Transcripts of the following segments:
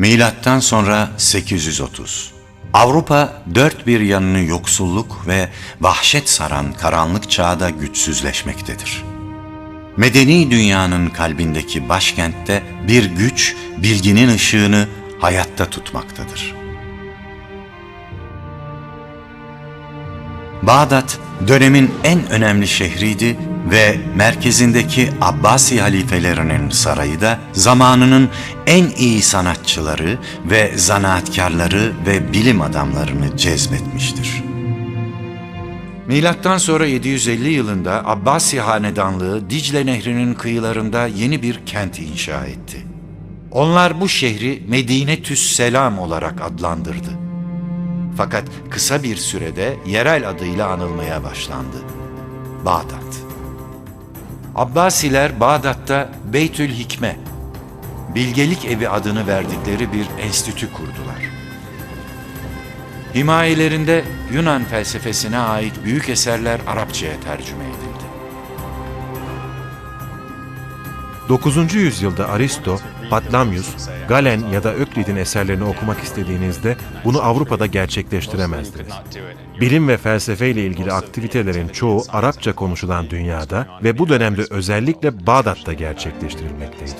Milattan sonra 830. Avrupa dört bir yanını yoksulluk ve vahşet saran karanlık çağda güçsüzleşmektedir. Medeni dünyanın kalbindeki başkentte bir güç bilginin ışığını hayatta tutmaktadır. Bağdat dönemin en önemli şehriydi ve merkezindeki Abbasi halifelerinin sarayı da zamanının en iyi sanatçıları ve zanaatkarları ve bilim adamlarını cezbetmiştir. Milattan sonra 750 yılında Abbasi hanedanlığı Dicle Nehri'nin kıyılarında yeni bir kent inşa etti. Onlar bu şehri Medine Tüs Selam olarak adlandırdı. Fakat kısa bir sürede yerel adıyla anılmaya başlandı. Bağdat. Abbasiler Bağdat'ta Beytül Hikme, Bilgelik Evi adını verdikleri bir enstitü kurdular. Himayelerinde Yunan felsefesine ait büyük eserler Arapçaya tercüme edildi. 9. yüzyılda Aristo, Patlamyus, Galen ya da Öklid'in eserlerini okumak istediğinizde bunu Avrupa'da gerçekleştiremezdiniz. Bilim ve felsefe ile ilgili aktivitelerin çoğu Arapça konuşulan dünyada ve bu dönemde özellikle Bağdat'ta gerçekleştirilmekteydi.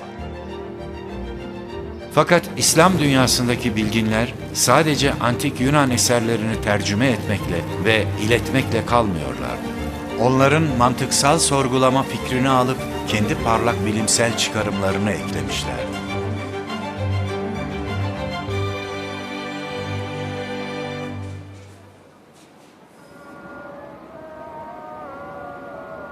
Fakat İslam dünyasındaki bilginler sadece antik Yunan eserlerini tercüme etmekle ve iletmekle kalmıyorlardı. Onların mantıksal sorgulama fikrini alıp kendi parlak bilimsel çıkarımlarını eklemişlerdi.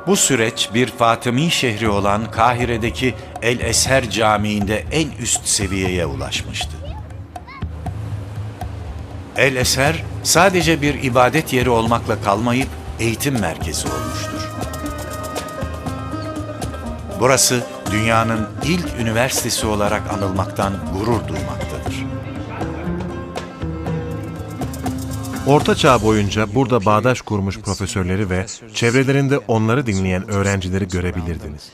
Bu süreç bir Fatımi şehri olan Kahire'deki El Esher Camii'nde en üst seviyeye ulaşmıştı. El Esher sadece bir ibadet yeri olmakla kalmayıp eğitim merkezi olmuştur. Burası dünyanın ilk üniversitesi olarak anılmaktan gurur duymaktadır. Orta Çağ boyunca burada bağdaş kurmuş profesörleri ve çevrelerinde onları dinleyen öğrencileri görebilirdiniz.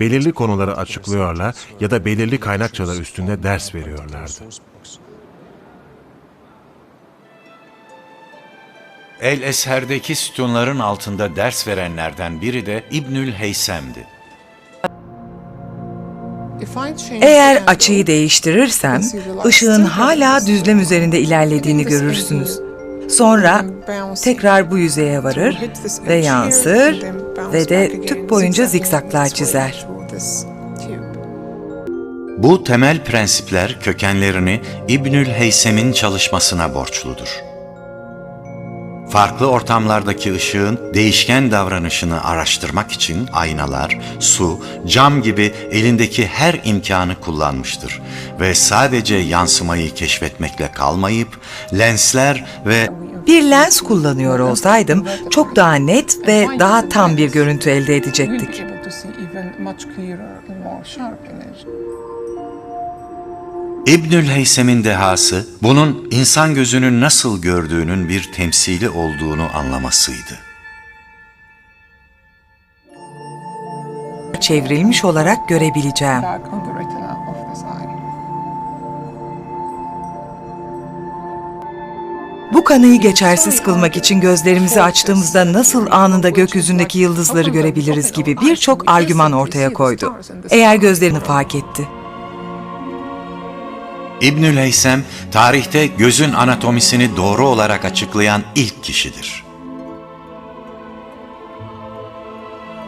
Belirli konuları açıklıyorlar ya da belirli kaynakçalar üstünde ders veriyorlardı. El Esher'deki sütunların altında ders verenlerden biri de İbnül Heysem'di. Eğer açıyı değiştirirsem, ışığın hala düzlem üzerinde ilerlediğini görürsünüz. Sonra tekrar bu yüzeye varır ve yansır ve de tüp boyunca zikzaklar çizer. Bu temel prensipler kökenlerini İbnül Heysem'in çalışmasına borçludur. Farklı ortamlardaki ışığın değişken davranışını araştırmak için aynalar, su, cam gibi elindeki her imkanı kullanmıştır ve sadece yansımayı keşfetmekle kalmayıp lensler ve Bir lens kullanıyor olsaydım çok daha net ve daha tam bir görüntü elde edecektik. İbnül Heysem'in dehası bunun insan gözünün nasıl gördüğünün bir temsili olduğunu anlamasıydı. Çevrilmiş olarak görebileceğim. Bu kanıyı geçersiz kılmak için gözlerimizi açtığımızda nasıl anında gökyüzündeki yıldızları görebiliriz gibi birçok argüman ortaya koydu. Eğer gözlerini fark etti. İbnül Heysem, tarihte gözün anatomisini doğru olarak açıklayan ilk kişidir.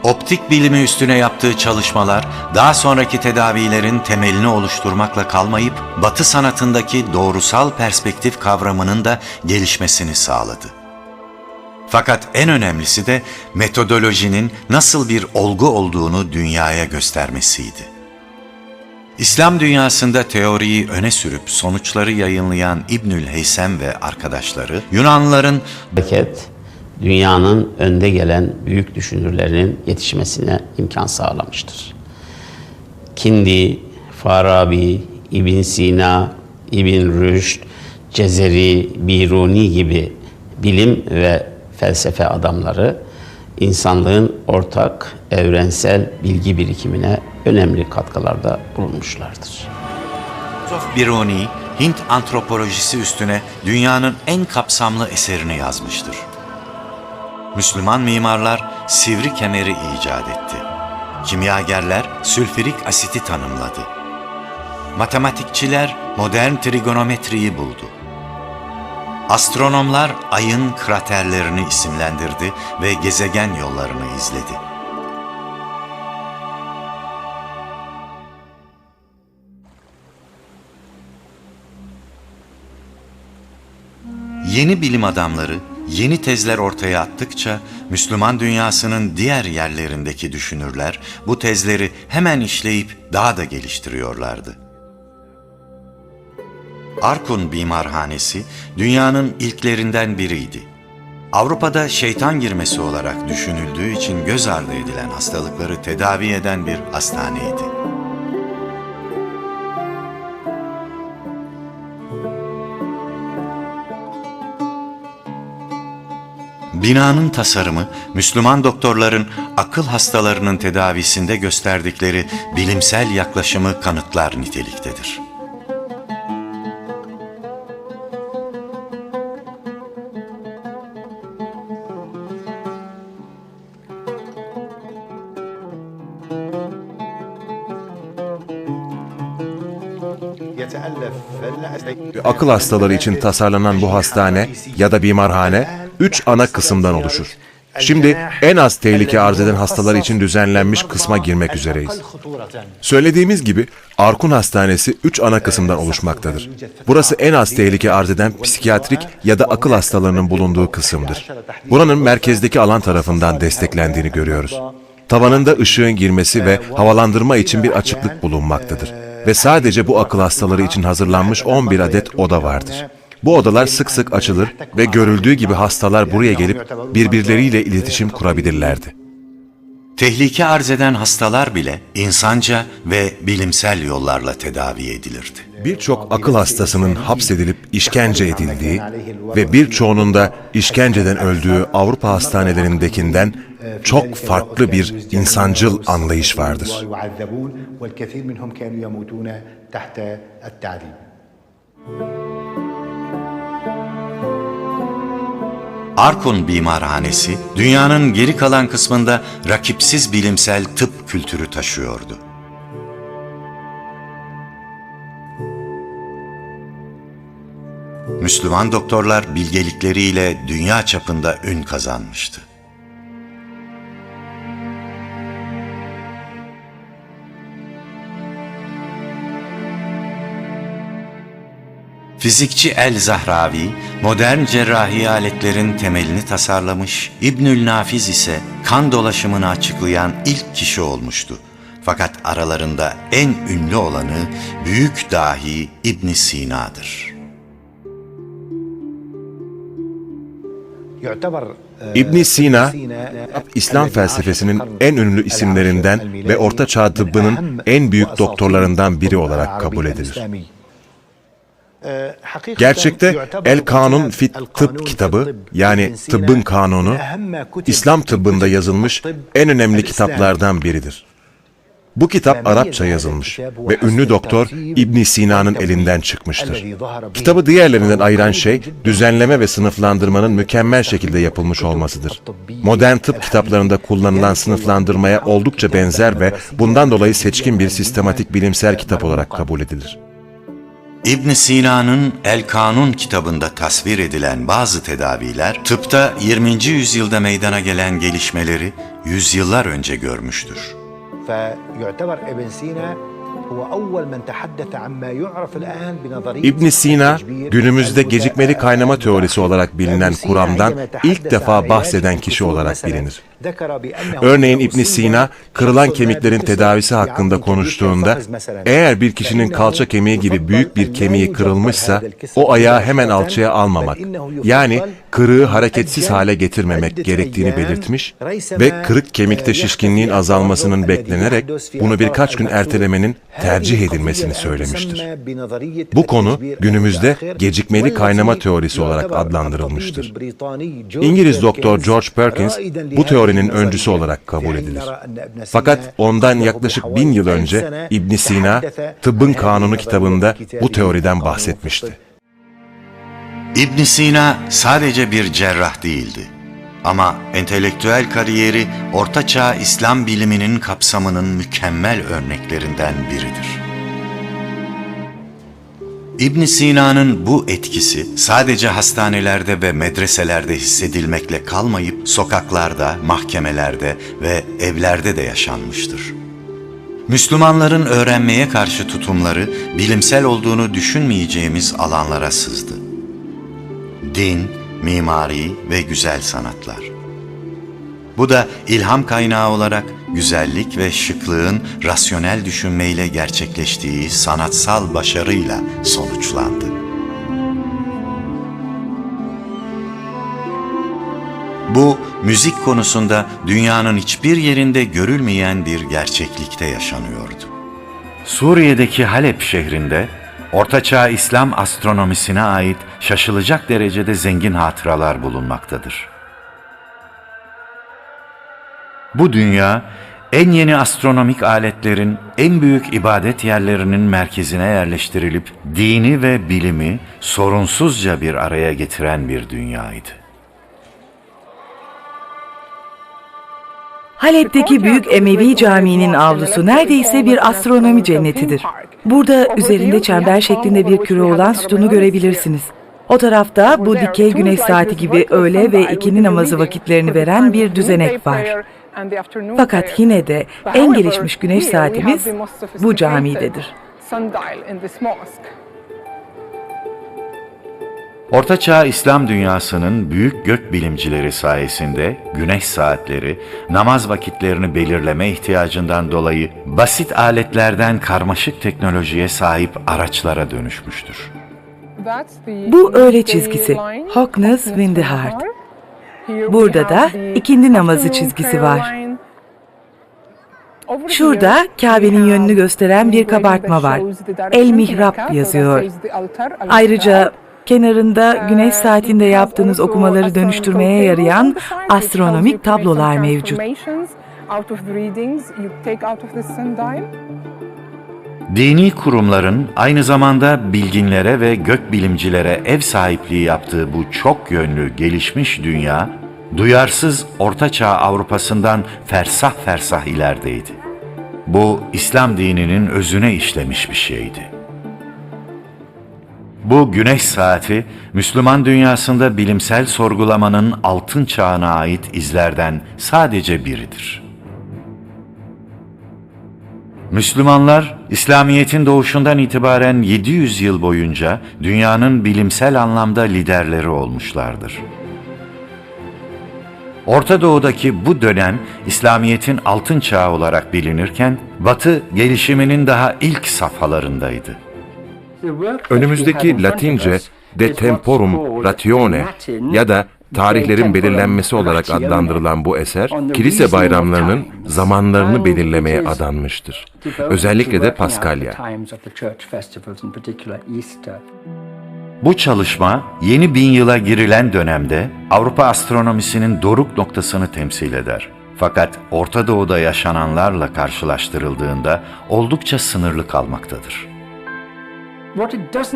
Optik bilimi üstüne yaptığı çalışmalar, daha sonraki tedavilerin temelini oluşturmakla kalmayıp, Batı sanatındaki doğrusal perspektif kavramının da gelişmesini sağladı. Fakat en önemlisi de metodolojinin nasıl bir olgu olduğunu dünyaya göstermesiydi. İslam dünyasında teoriyi öne sürüp sonuçları yayınlayan İbnül Heysem ve arkadaşları Yunanlıların hareket dünyanın önde gelen büyük düşünürlerinin yetişmesine imkan sağlamıştır. Kindi, Farabi, İbn Sina, İbn Rüşd, Cezeri, Biruni gibi bilim ve felsefe adamları insanlığın ortak evrensel bilgi birikimine önemli katkılarda bulunmuşlardır. Filozof Biruni, Hint antropolojisi üstüne dünyanın en kapsamlı eserini yazmıştır. Müslüman mimarlar sivri kemeri icat etti. Kimyagerler sülfürik asiti tanımladı. Matematikçiler modern trigonometriyi buldu. Astronomlar ayın kraterlerini isimlendirdi ve gezegen yollarını izledi. Yeni bilim adamları yeni tezler ortaya attıkça Müslüman dünyasının diğer yerlerindeki düşünürler bu tezleri hemen işleyip daha da geliştiriyorlardı. Arkun Bimarhanesi dünyanın ilklerinden biriydi. Avrupa'da şeytan girmesi olarak düşünüldüğü için göz ardı edilen hastalıkları tedavi eden bir hastaneydi. Binanın tasarımı, Müslüman doktorların akıl hastalarının tedavisinde gösterdikleri bilimsel yaklaşımı kanıtlar niteliktedir. Akıl hastaları için tasarlanan bu hastane ya da bimarhane 3 ana kısımdan oluşur. Şimdi en az tehlike arz eden hastalar için düzenlenmiş kısma girmek üzereyiz. Söylediğimiz gibi Arkun Hastanesi 3 ana kısımdan oluşmaktadır. Burası en az tehlike arz eden psikiyatrik ya da akıl hastalarının bulunduğu kısımdır. Buranın merkezdeki alan tarafından desteklendiğini görüyoruz. Tavanında ışığın girmesi ve havalandırma için bir açıklık bulunmaktadır. Ve sadece bu akıl hastaları için hazırlanmış 11 adet oda vardır. Bu odalar sık sık açılır ve görüldüğü gibi hastalar buraya gelip birbirleriyle iletişim kurabilirlerdi. Tehlike arz eden hastalar bile insanca ve bilimsel yollarla tedavi edilirdi. Birçok akıl hastasının hapsedilip işkence edildiği ve birçoğunun da işkenceden öldüğü Avrupa hastanelerindekinden çok farklı bir insancıl anlayış vardır. Müzik Arkun Bimarhanesi, dünyanın geri kalan kısmında rakipsiz bilimsel tıp kültürü taşıyordu. Müslüman doktorlar bilgelikleriyle dünya çapında ün kazanmıştı. Fizikçi El Zahravi, modern cerrahi aletlerin temelini tasarlamış, İbnül Nafiz ise kan dolaşımını açıklayan ilk kişi olmuştu. Fakat aralarında en ünlü olanı büyük dahi İbn Sina'dır. İbn Sina, İslam felsefesinin en ünlü isimlerinden ve Orta Çağ tıbbının en büyük doktorlarından biri olarak kabul edilir. Gerçekte El Kanun fit Tıp kitabı yani tıbbın kanunu İslam tıbbında yazılmış en önemli kitaplardan biridir. Bu kitap Arapça yazılmış ve ünlü doktor İbn Sina'nın elinden çıkmıştır. Kitabı diğerlerinden ayıran şey düzenleme ve sınıflandırmanın mükemmel şekilde yapılmış olmasıdır. Modern tıp kitaplarında kullanılan sınıflandırmaya oldukça benzer ve bundan dolayı seçkin bir sistematik bilimsel kitap olarak kabul edilir ibn Sina'nın El Kanun kitabında tasvir edilen bazı tedaviler, tıpta 20. yüzyılda meydana gelen gelişmeleri yüzyıllar önce görmüştür. ibn Sina, günümüzde gecikmeli kaynama teorisi olarak bilinen kuramdan ilk defa bahseden kişi olarak bilinir. Örneğin ibn Sina kırılan kemiklerin tedavisi hakkında konuştuğunda eğer bir kişinin kalça kemiği gibi büyük bir kemiği kırılmışsa o ayağı hemen alçıya almamak yani kırığı hareketsiz hale getirmemek gerektiğini belirtmiş ve kırık kemikte şişkinliğin azalmasının beklenerek bunu birkaç gün ertelemenin tercih edilmesini söylemiştir. Bu konu günümüzde gecikmeli kaynama teorisi olarak adlandırılmıştır. İngiliz doktor George Perkins bu teori teorinin öncüsü olarak kabul edilir. Fakat ondan yaklaşık bin yıl önce İbn Sina, Tıbbın Kanunu kitabında bu teoriden bahsetmişti. İbn Sina sadece bir cerrah değildi. Ama entelektüel kariyeri Ortaçağ İslam biliminin kapsamının mükemmel örneklerinden biridir. İbn Sina'nın bu etkisi sadece hastanelerde ve medreselerde hissedilmekle kalmayıp sokaklarda, mahkemelerde ve evlerde de yaşanmıştır. Müslümanların öğrenmeye karşı tutumları bilimsel olduğunu düşünmeyeceğimiz alanlara sızdı. Din, mimari ve güzel sanatlar. Bu da ilham kaynağı olarak güzellik ve şıklığın rasyonel düşünmeyle gerçekleştiği sanatsal başarıyla sonuçlandı. Bu müzik konusunda dünyanın hiçbir yerinde görülmeyen bir gerçeklikte yaşanıyordu. Suriye'deki Halep şehrinde Ortaçağ İslam astronomisine ait şaşılacak derecede zengin hatıralar bulunmaktadır. Bu dünya en yeni astronomik aletlerin en büyük ibadet yerlerinin merkezine yerleştirilip dini ve bilimi sorunsuzca bir araya getiren bir dünyaydı. Halep'teki Büyük Emevi Camii'nin avlusu neredeyse bir astronomi cennetidir. Burada üzerinde çember şeklinde bir küre olan sütunu görebilirsiniz. O tarafta bu dikey güneş saati gibi öğle ve ikindi namazı vakitlerini veren bir düzenek var. Fakat yine de en gelişmiş güneş saatimiz bu camidedir. Ortaçağ İslam dünyasının büyük gök bilimcileri sayesinde güneş saatleri, namaz vakitlerini belirleme ihtiyacından dolayı basit aletlerden karmaşık teknolojiye sahip araçlara dönüşmüştür. Bu öğle çizgisi, Hockness Windehard. Burada da ikindi namazı çizgisi var. Şurada Kabe'nin yönünü gösteren bir kabartma var. El Mihrap yazıyor. Ayrıca kenarında güneş saatinde yaptığınız okumaları dönüştürmeye yarayan astronomik tablolar mevcut. Dini kurumların aynı zamanda bilginlere ve gökbilimcilere ev sahipliği yaptığı bu çok yönlü gelişmiş dünya, duyarsız Ortaçağ Avrupa'sından fersah fersah ilerideydi. Bu İslam dininin özüne işlemiş bir şeydi. Bu güneş saati, Müslüman dünyasında bilimsel sorgulamanın altın çağına ait izlerden sadece biridir. Müslümanlar, İslamiyet'in doğuşundan itibaren 700 yıl boyunca dünyanın bilimsel anlamda liderleri olmuşlardır. Orta Doğu'daki bu dönem İslamiyet'in altın çağı olarak bilinirken, Batı gelişiminin daha ilk safhalarındaydı. Önümüzdeki Latince de temporum ratione ya da tarihlerin belirlenmesi olarak adlandırılan bu eser, kilise bayramlarının zamanlarını belirlemeye adanmıştır. Özellikle de Paskalya. Bu çalışma yeni bin yıla girilen dönemde Avrupa astronomisinin doruk noktasını temsil eder. Fakat Orta Doğu'da yaşananlarla karşılaştırıldığında oldukça sınırlı kalmaktadır.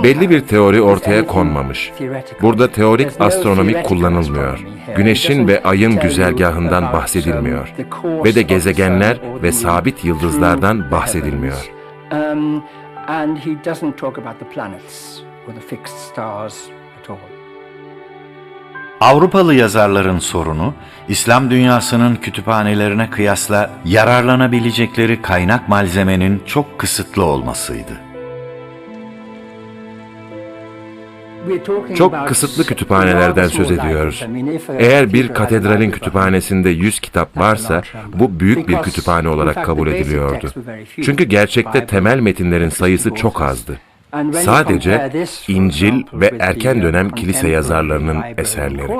Belli bir teori ortaya konmamış. Burada teorik astronomi kullanılmıyor. Güneşin ve ayın güzergahından bahsedilmiyor. Ve de gezegenler ve sabit yıldızlardan bahsedilmiyor. And he doesn't talk about the planets or the fixed stars at all. Avrupalı yazarların sorunu, İslam dünyasının kütüphanelerine kıyasla yararlanabilecekleri kaynak malzemenin çok kısıtlı olmasıydı. Çok kısıtlı kütüphanelerden söz ediyoruz. Eğer bir katedralin kütüphanesinde 100 kitap varsa bu büyük bir kütüphane olarak kabul ediliyordu. Çünkü gerçekte temel metinlerin sayısı çok azdı. Sadece İncil ve erken dönem kilise yazarlarının eserleri.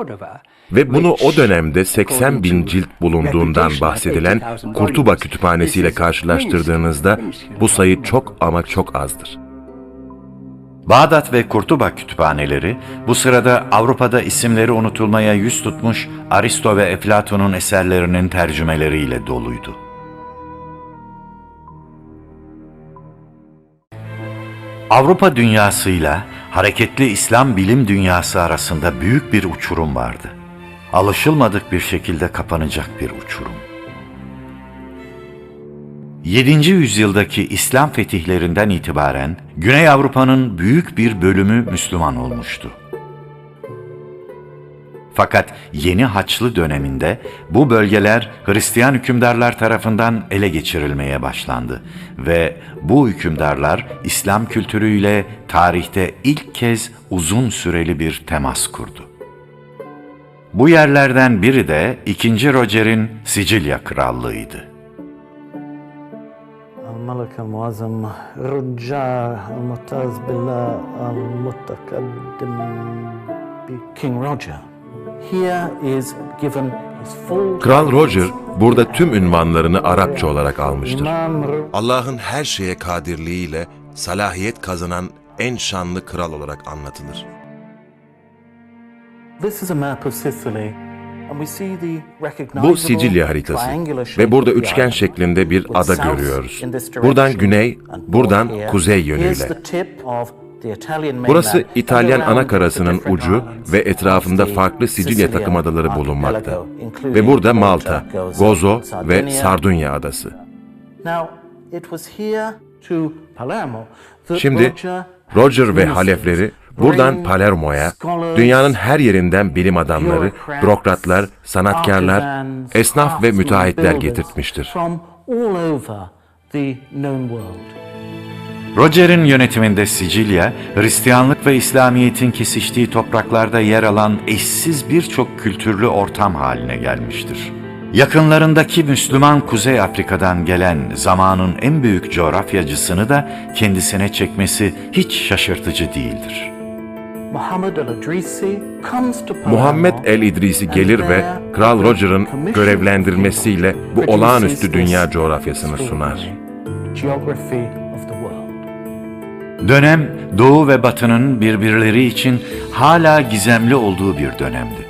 Ve bunu o dönemde 80 bin cilt bulunduğundan bahsedilen Kurtuba Kütüphanesi ile karşılaştırdığınızda bu sayı çok ama çok azdır. Bağdat ve Kurtuba kütüphaneleri bu sırada Avrupa'da isimleri unutulmaya yüz tutmuş Aristo ve Eflatun'un eserlerinin tercümeleriyle doluydu. Avrupa dünyasıyla hareketli İslam bilim dünyası arasında büyük bir uçurum vardı. Alışılmadık bir şekilde kapanacak bir uçurum. 7. yüzyıldaki İslam fetihlerinden itibaren Güney Avrupa'nın büyük bir bölümü Müslüman olmuştu. Fakat yeni Haçlı döneminde bu bölgeler Hristiyan hükümdarlar tarafından ele geçirilmeye başlandı ve bu hükümdarlar İslam kültürüyle tarihte ilk kez uzun süreli bir temas kurdu. Bu yerlerden biri de 2. Roger'in Sicilya Krallığıydı. الملك المعظم رجاء المعتز بالله المتقدم King Roger. Here is given his full Kral Roger burada tüm ünvanlarını Arapça olarak almıştır. İmam Allah'ın her şeye kadirliğiyle salahiyet kazanan en şanlı kral olarak anlatılır. This is a map of Sicily. Bu Sicilya haritası ve burada üçgen şeklinde bir ada görüyoruz. Buradan güney, buradan kuzey yönüyle. Burası İtalyan ana karasının ucu ve etrafında farklı Sicilya takım adaları bulunmakta. Ve burada Malta, Gozo, ve. Sardunya adası. Şimdi Roger ve halefleri buradan Palermo'ya dünyanın her yerinden bilim adamları, bürokratlar, sanatkarlar, esnaf ve müteahhitler getirtmiştir. Roger'in yönetiminde Sicilya, Hristiyanlık ve İslamiyet'in kesiştiği topraklarda yer alan eşsiz birçok kültürlü ortam haline gelmiştir. Yakınlarındaki Müslüman Kuzey Afrika'dan gelen zamanın en büyük coğrafyacısını da kendisine çekmesi hiç şaşırtıcı değildir. Muhammed Muhammed el-İdrisi gelir ve Kral Roger'ın görevlendirmesiyle bu olağanüstü dünya coğrafyasını sunar. Geography of the world. Dönem Doğu ve Batı'nın birbirleri için hala gizemli olduğu bir dönemdi.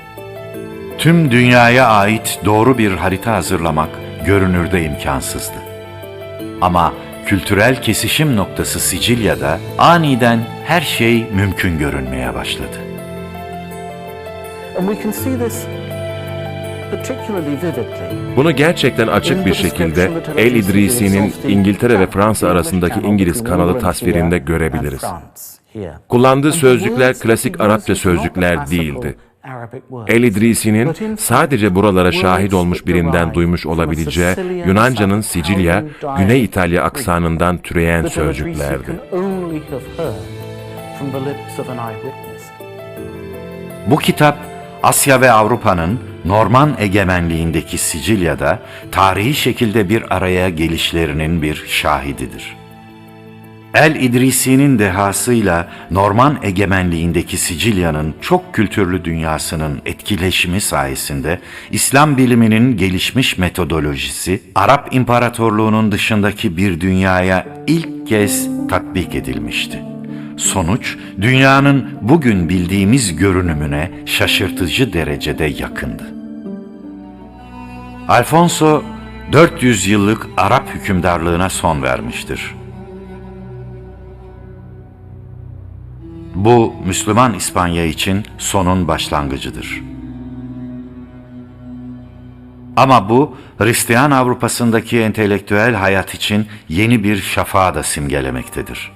Tüm dünyaya ait doğru bir harita hazırlamak görünürde imkansızdı. Ama kültürel kesişim noktası Sicilya'da aniden her şey mümkün görünmeye başladı. And we can see this particularly vividly Bunu gerçekten açık bir şekilde El İdrisi'nin İngiltere ve Fransa arasındaki İngiliz kanalı tasvirinde görebiliriz. Kullandığı sözcükler klasik Arapça sözcükler değildi. El İdrisi'nin sadece buralara şahit olmuş birinden duymuş olabileceği Yunanca'nın Sicilya, Güney İtalya aksanından türeyen sözcüklerdi. Bu kitap Asya ve Avrupa'nın Norman egemenliğindeki Sicilya'da tarihi şekilde bir araya gelişlerinin bir şahididir. El İdrisi'nin dehasıyla Norman egemenliğindeki Sicilya'nın çok kültürlü dünyasının etkileşimi sayesinde İslam biliminin gelişmiş metodolojisi Arap İmparatorluğu'nun dışındaki bir dünyaya ilk kez tatbik edilmişti. Sonuç, dünyanın bugün bildiğimiz görünümüne şaşırtıcı derecede yakındı. Alfonso, 400 yıllık Arap hükümdarlığına son vermiştir. Bu, Müslüman İspanya için sonun başlangıcıdır. Ama bu, Hristiyan Avrupa'sındaki entelektüel hayat için yeni bir şafağı da simgelemektedir.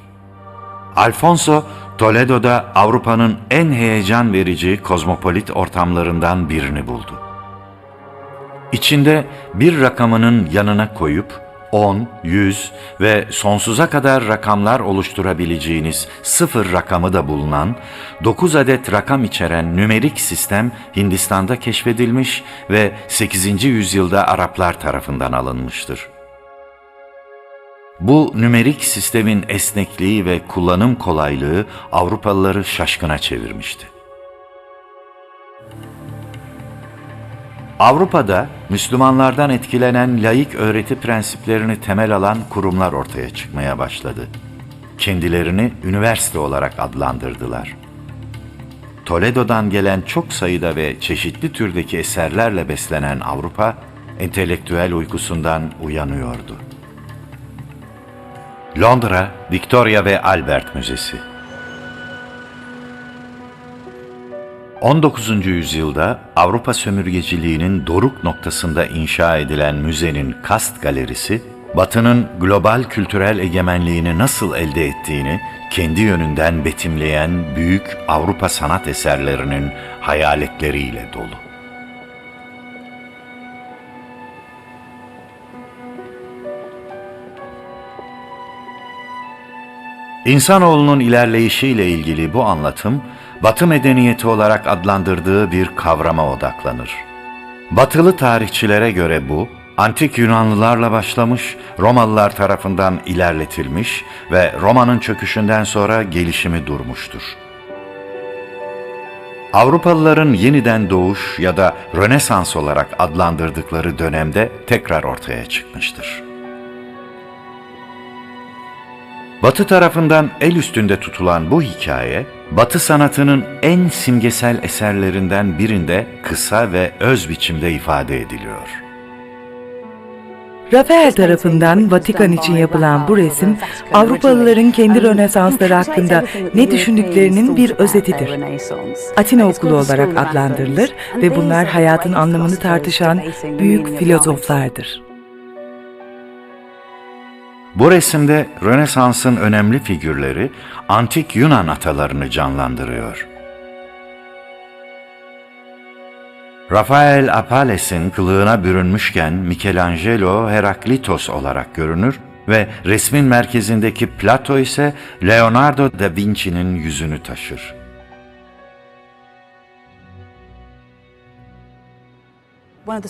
Alfonso, Toledo'da Avrupa'nın en heyecan verici kozmopolit ortamlarından birini buldu. İçinde bir rakamının yanına koyup 10, 100 ve sonsuza kadar rakamlar oluşturabileceğiniz sıfır rakamı da bulunan 9 adet rakam içeren nümerik sistem Hindistan'da keşfedilmiş ve 8. yüzyılda Araplar tarafından alınmıştır. Bu nümerik sistemin esnekliği ve kullanım kolaylığı Avrupalıları şaşkına çevirmişti. Avrupa'da Müslümanlardan etkilenen laik öğreti prensiplerini temel alan kurumlar ortaya çıkmaya başladı. kendilerini üniversite olarak adlandırdılar. Toledo'dan gelen çok sayıda ve çeşitli türdeki eserlerle beslenen Avrupa, entelektüel uykusundan uyanıyordu. Londra, Victoria ve Albert Müzesi 19. yüzyılda Avrupa sömürgeciliğinin doruk noktasında inşa edilen müzenin Kast Galerisi, Batı'nın global kültürel egemenliğini nasıl elde ettiğini kendi yönünden betimleyen büyük Avrupa sanat eserlerinin hayaletleriyle dolu. İnsanoğlunun ilerleyişiyle ilgili bu anlatım, Batı medeniyeti olarak adlandırdığı bir kavrama odaklanır. Batılı tarihçilere göre bu, antik Yunanlılarla başlamış, Romalılar tarafından ilerletilmiş ve Roma'nın çöküşünden sonra gelişimi durmuştur. Avrupalıların yeniden doğuş ya da Rönesans olarak adlandırdıkları dönemde tekrar ortaya çıkmıştır. Batı tarafından el üstünde tutulan bu hikaye, Batı sanatının en simgesel eserlerinden birinde kısa ve öz biçimde ifade ediliyor. Rafael tarafından Vatikan için yapılan bu resim, Avrupalıların kendi Rönesansları hakkında ne düşündüklerinin bir özetidir. Atina Okulu olarak adlandırılır ve bunlar hayatın anlamını tartışan büyük filozoflardır. Bu resimde Rönesans'ın önemli figürleri antik Yunan atalarını canlandırıyor. Rafael Apales'in kılığına bürünmüşken Michelangelo Heraklitos olarak görünür ve resmin merkezindeki Plato ise Leonardo da Vinci'nin yüzünü taşır.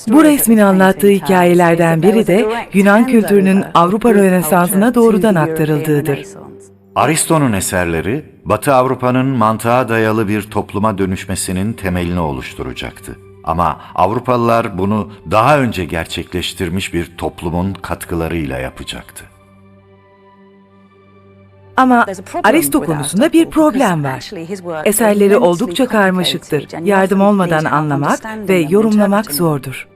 Bu resmin anlattığı hikayelerden biri de Yunan kültürünün Avrupa Rönesansı'na doğrudan aktarıldığıdır. Aristo'nun eserleri, Batı Avrupa'nın mantığa dayalı bir topluma dönüşmesinin temelini oluşturacaktı. Ama Avrupalılar bunu daha önce gerçekleştirmiş bir toplumun katkılarıyla yapacaktı. Ama Aristo konusunda bir problem var. Eserleri oldukça karmaşıktır. Yardım olmadan anlamak ve yorumlamak zordur.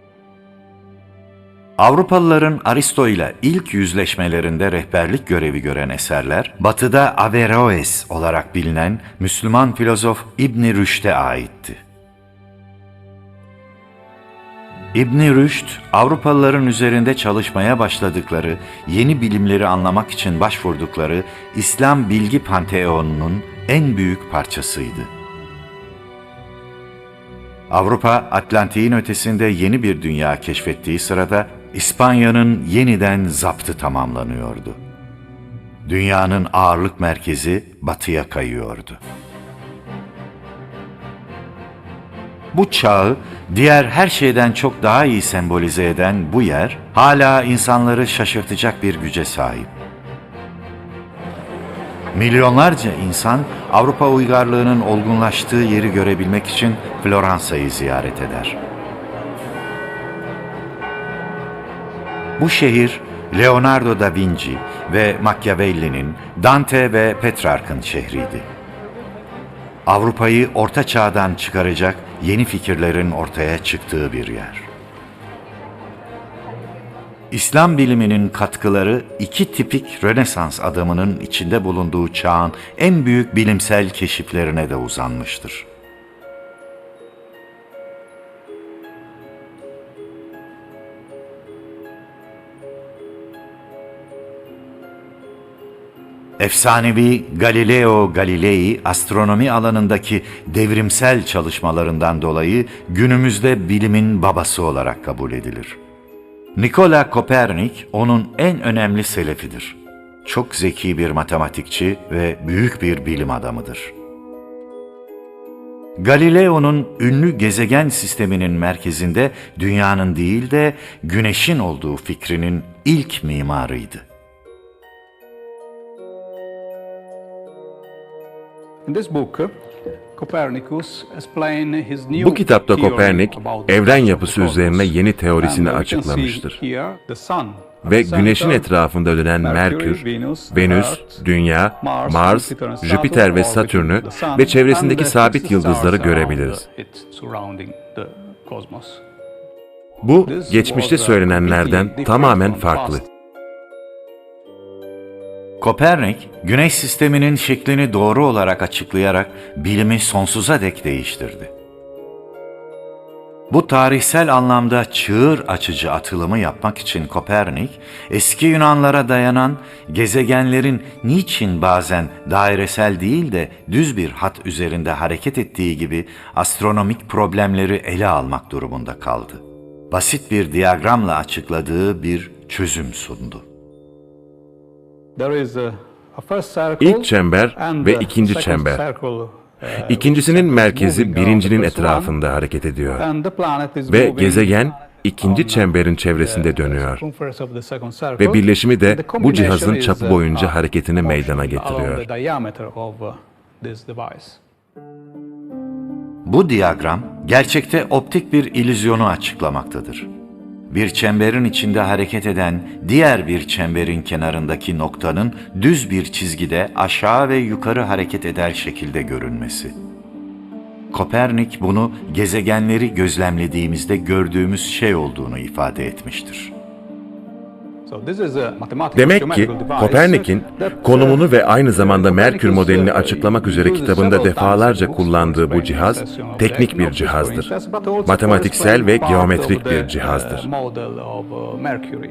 Avrupalıların Aristo ile ilk yüzleşmelerinde rehberlik görevi gören eserler, Batı'da Averroes olarak bilinen Müslüman filozof İbn Rüşd'e aitti. İbn Rüşd, Avrupalıların üzerinde çalışmaya başladıkları, yeni bilimleri anlamak için başvurdukları İslam bilgi panteonunun en büyük parçasıydı. Avrupa, Atlantik'in ötesinde yeni bir dünya keşfettiği sırada İspanya'nın yeniden zaptı tamamlanıyordu. Dünyanın ağırlık merkezi batıya kayıyordu. Bu çağı diğer her şeyden çok daha iyi sembolize eden bu yer hala insanları şaşırtacak bir güce sahip. Milyonlarca insan Avrupa uygarlığının olgunlaştığı yeri görebilmek için Floransa'yı ziyaret eder. Bu şehir Leonardo da Vinci ve Machiavelli'nin, Dante ve Petrarch'ın şehriydi. Avrupa'yı orta çağdan çıkaracak yeni fikirlerin ortaya çıktığı bir yer. İslam biliminin katkıları iki tipik Rönesans adamının içinde bulunduğu çağın en büyük bilimsel keşiflerine de uzanmıştır. Efsanevi Galileo Galilei astronomi alanındaki devrimsel çalışmalarından dolayı günümüzde bilimin babası olarak kabul edilir. Nikola Kopernik onun en önemli selefidir. Çok zeki bir matematikçi ve büyük bir bilim adamıdır. Galileo'nun ünlü gezegen sisteminin merkezinde dünyanın değil de güneşin olduğu fikrinin ilk mimarıydı. Bu kitapta Kopernik, evren yapısı üzerine yeni teorisini And we can see açıklamıştır. Ve Güneş'in etrafında dönen Merkür, Venüs, Dünya, Mars, Jüpiter ve Satürn'ü ve çevresindeki sabit yıldızları görebiliriz. Bu, geçmişte söylenenlerden tamamen farklı. Kopernik, Güneş sisteminin şeklini doğru olarak açıklayarak bilimi sonsuza dek değiştirdi. Bu tarihsel anlamda çığır açıcı atılımı yapmak için Kopernik, eski Yunanlara dayanan gezegenlerin niçin bazen dairesel değil de düz bir hat üzerinde hareket ettiği gibi astronomik problemleri ele almak durumunda kaldı. Basit bir diyagramla açıkladığı bir çözüm sundu. İlk çember ve ikinci çember. uh, İkincisinin merkezi birincinin etrafında hareket ediyor. Ve gezegen ikinci uh, çemberin çevresinde the dönüyor. Ve birleşimi de bu cihazın çapı uh, boyunca hareketini meydana getiriyor. uh. Bu diyagram gerçekte optik bir illüzyonu açıklamaktadır. Bir çemberin içinde hareket eden diğer bir çemberin kenarındaki noktanın düz bir çizgide aşağı ve yukarı hareket eder şekilde görünmesi. Kopernik bunu gezegenleri gözlemlediğimizde gördüğümüz şey olduğunu ifade etmiştir. Demek ki Kopernik'in uh, konumunu ve aynı zamanda Merkür modelini uh, açıklamak üzere kitabında defalarca kullandığı bu cihaz teknik bir cihazdır. Matematiksel ve geometrik bir uh, cihazdır. uh, Mercury.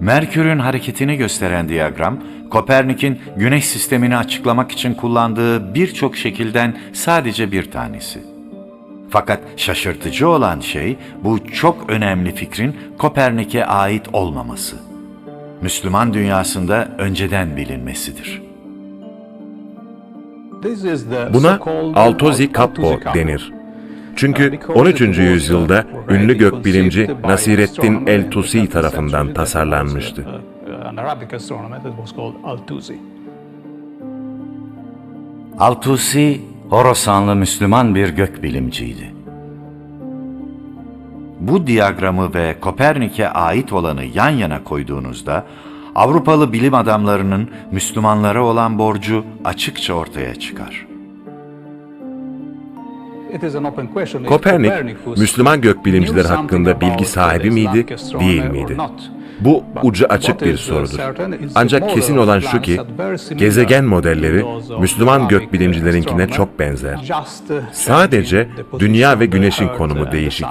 Merkür'ün hareketini gösteren diyagram, Kopernik'in Güneş sistemini açıklamak için kullandığı birçok şekilden sadece bir tanesi. Fakat şaşırtıcı olan şey bu çok önemli fikrin Kopernik'e ait olmaması. Müslüman dünyasında önceden bilinmesidir. Buna Altosi Kappo denir. Çünkü 13. yüzyılda ünlü gökbilimci Nasireddin el-Tusi tarafından tasarlanmıştı. Called Al-Tusi. Horasanlı Müslüman bir gökbilimciydi. Bu diyagramı ve Kopernik'e ait olanı yan yana koyduğunuzda Avrupalı bilim adamlarının Müslümanlara olan borcu açıkça ortaya çıkar. Kopernik, Müslüman gökbilimciler hakkında bilgi sahibi miydi, değil miydi? Bu ucu açık bir sorudur. Ancak kesin olan şu ki, gezegen modelleri Müslüman gökbilimcilerinkine çok benzer. Sadece Dünya ve Güneşin konumu değişik.